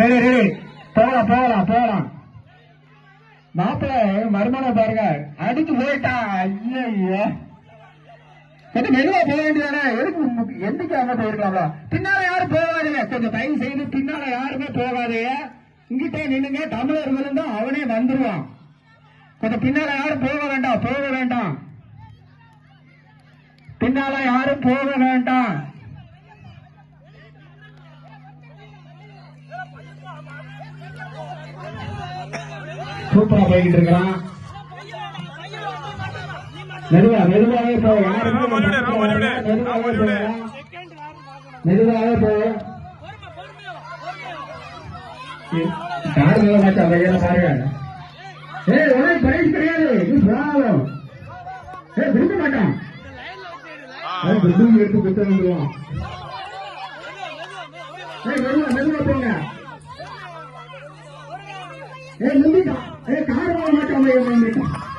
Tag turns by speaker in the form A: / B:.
A: Ready ready போகலாம் போகலாம் போகலாம் மாப்பிள்ள மருமனை பாருங்க. அடிச்சு போயிட்டா. ஐயோ கொஞ்சம் மெதுவா போக வேண்டியதானே? எதுக்கு எதுக்கு அங்க போயிருக்கலாம்ல பின்னால யாரும் போகாதீங்க. கொஞ்சம் தயவு செய்து பின்னால யாருமே போகாதீங்க. இங்கிட்டே நின்னுங்க தமிழர் விழுந்தா அவனே வந்துருவான். கொஞ்சம் பின்னால யாரும் போக வேண்டாம் போக வேண்டாம். பின்னால யாரும் போக வேண்டாம். சூப்பரா போய்கிட்டு இருக்கான் மெதுவா மெதுவாவே போ. யாருமே மெதுவாவே போ. மெதுவாவே போ. கார் மேல மாச்சா அந்த ஏற பாருங்க. ஏய் உனக்கு பிரைஸ் கிடையாது. இது பிராப்ளம் ஏய் கொடுக்க மாட்டான். அவன் பில்டிங் எடுத்து குத்த வந்துருவான். ஏய் மெதுவா மெதுவா போங்க. ஏய் முந்திட்டான் ஏய் கார் மேல மாட்டான்